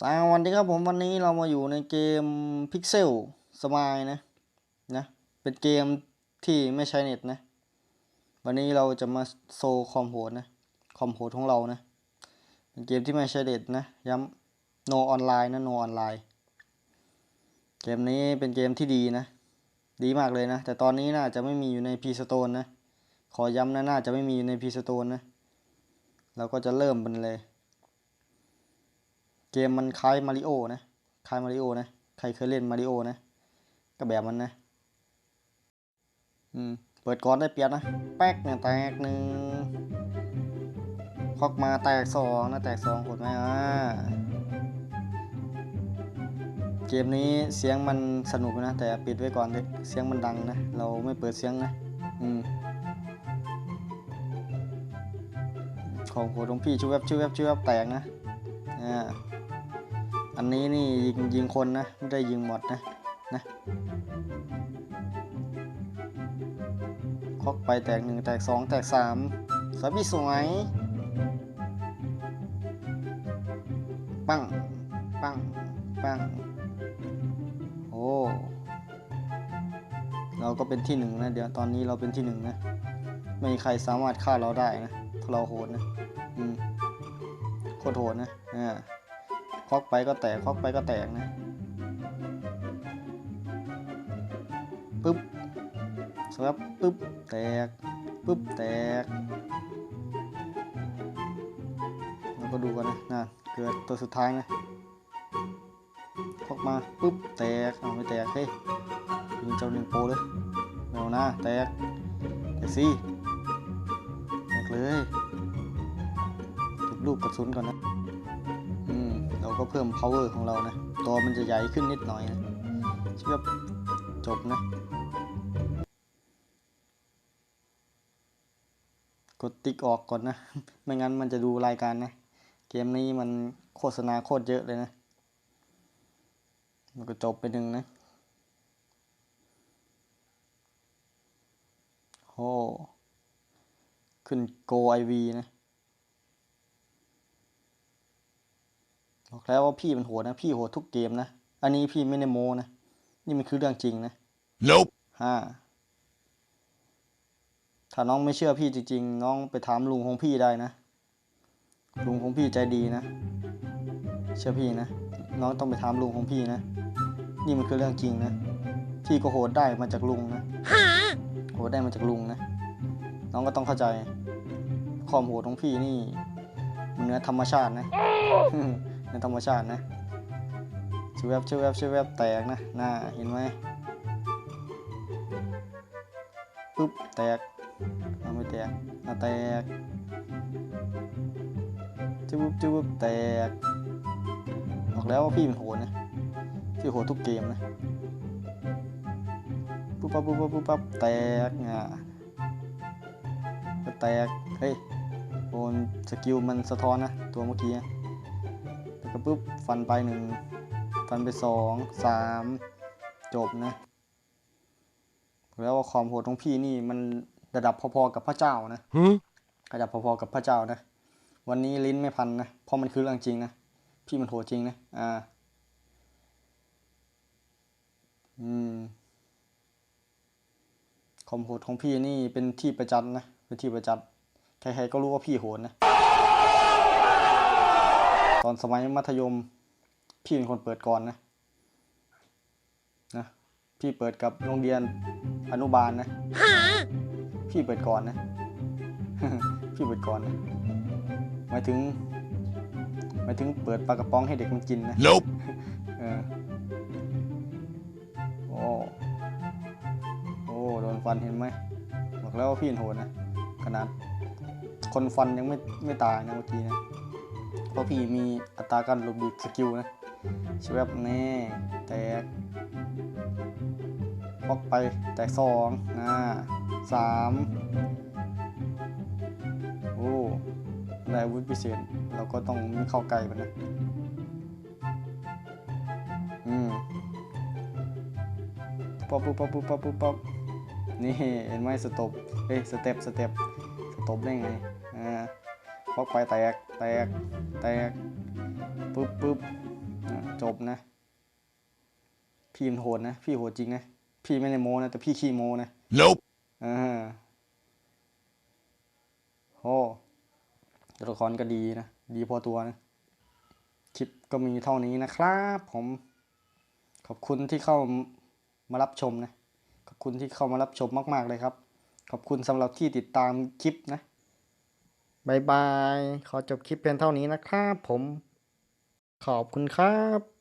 สวัสดีครับผมวันนี้เรามาอยู่ในเกม Pixel Smile นะนะ เป็นเกมที่ไม่ใช้เน็ตนะ วันนี้เราจะมาโซคอมโหดนะ คอมโหดของเรานะ เป็นเกมที่ไม่ใช้เน็ตนะ ย้ำ no ออนไลน์นะ no ออนไลน์ เกมนี้เป็นเกมที่ดีนะ ดีมากเลยนะ แต่ตอนนี้น่าจะไม่มีอยู่ใน P Store นะ ขอย้ำนะน่าจะไม่มีอยู่ใน P Store นะ เราก็จะเริ่มมันเลย มมันคล้ายมาริโอนะคล้ายมาริโอนะใครเคยเล่นมาริโอนะก็แบบมันนะอืมเปิดก่อนได้เปรียบนะ แป๊กเนี่ยแตกหนึ่งคอกมาแตกสองนะแตกสองกดไหมอ่าเกมนี้เสียงมันสนุกนะ แต่ปิดไว้ก่อนเถอะเสียงมันดังนะ เราไม่เปิดเสียงนะ อืมของโหดของพี่ชูแวบชูแวบชูแวบแตกนะอ่า อันนี้นี่ยิงยิงคนนะ ไม่ได้ยิงหมดนะนะคอกไปแตกหนึ่งแตกสองแตกสามสวยพี่สวย ปัง ปัง ปัง โอ้ เราก็เป็นที่หนึ่งนะ เดี๋ยวตอนนี้เราเป็นที่หนึ่งนะ ไม่มีใครสามารถฆ่าเราได้นะถ้าเราโหดนะ อืม โคตรโหดนะ อ่า คอกไปก็แตกคอกไปก็แตกนะปึ๊บสวับปึ๊บแตกปึ๊บแตกแล้วก็ดูกันนะนะเกิดตัวสุดท้ายนะคอกมาปึ๊บแตกเอาไม่แตกเฮ้ยยิงเจ้าหนึ่งโปเลยเอานะแตกแตกสิแตกเลยเก็บลูกกระสุนก่อนนะ ก็เพิ่ม power ของเรานะ ตัวมันจะใหญ่ขึ้นนิดหน่อยนะเชื่อจบนะ กดติ๊กออกก่อนนะ ไม่งั้นมันจะดูรายการนะ เกมนี้มันโฆษณาโคตรเยอะเลยนะ มันก็จบไปหนึ่งนะ โอ้ ขึ้น Go IV นะ บอกแล้วว่าพี่มันโหดนะ พี่โหดทุกเกมนะ อันนี้พี่ไม่ได้โมนะ นี่มันคือเรื่องจริงนะ Nope. ฮ่าถ้าน้องไม่เชื่อพี่จริงๆ น้องไปถามลุงของพี่ได้นะ ลุงของพี่ใจดีนะ เชื่อพี่นะ น้องต้องไปถามลุงของพี่นะ นี่มันคือเรื่องจริงนะ พี่ก็โหดได้มาจากลุงนะโหดได้มาจากลุงนะ น้องก็ต้องเข้าใจ ความโหดของพี่นี่มันเนื้อธรรมชาตินะ ในธรรมชาตินะชื่อแวบชื่อแวบชื่อแวบแตกนะหน้าเห็นไหมปุ๊บแตกเอาไม่แตกเอาแตกจุ๊บจุ๊บแตกบอกแล้วว่าพี่มันโหดนะพี่โหดทุกเกมนะปุ๊บปั๊บปุ๊บปั๊บปุ๊บปั๊บแตกอะแตกเฮ้ยโดนสกิลมันสะท้อนนะตัวเมื่อกี้ ก็ปุ๊บฟันไปหนึ่งฟันไปสองสามจบนะแล้วว่าความโหดของพี่นี่มันระดับพอๆกับพระเจ้านะ Huh? ระดับพอๆกับพระเจ้านะ วันนี้ลิ้นไม่พันนะเพราะมันคือเรื่องจริงนะพี่มันโหดจริงนะอ่า อืมความโหดของพี่นี่เป็นที่ประจันนะเป็นที่ประจันใครๆก็รู้ว่าพี่โหดนะ ตอนสมัยมัธยม พี่เป็นคนเปิดก่อนนะนะ พี่เปิดกับโรงเรียนอนุบาลนะ พี่เปิดก่อนนะ พี่เปิดก่อนนะหมายถึงหมายถึงเปิดปลากระป๋องให้เด็กมันกินนะ Nope. เออโอ้โอ้โดนฟันเห็นไหมบอกแล้วว่าพี่โหดนะ ขนาดคนฟันยังไม่ไม่ตายนะเมื่อกี้นะ เพราะพี่มีอัตราการหลบหลีสกิลนะชวบแน่แตกพอกไปแตกสองอ่าสามโอ้ได้อาวุธพิเศษเราก็ต้องไม่เข้าใกล้มันนะอืมป๊อปปุ๊บป๊อปปุ๊บป๊อปปุ๊บป๊อปนี่เห็นไหมสต็อปเอ้ยสเต็ปสเต็ปสต็อปได้ไง อ่าพอกไปแตกแตกแตกปุ๊บปุ๊บจบนะ พี่มันโหดนะ พี่โหดจริงนะ พี่ไม่ได้โมนะ แต่พี่ขี้โมนะ Nope. อ่าโอ้ตัวละครก็ดีนะ ดีพอตัวนะ คลิปก็มีเท่านี้นะครับผม ขอบคุณที่เข้ามารับชมนะ ขอบคุณที่เข้ามารับชมมาก ๆ เลยครับ ขอบคุณสำหรับที่ติดตามคลิปนะ บายบาย ขอจบคลิปเพียงเท่านี้นะครับผม ขอบคุณครับ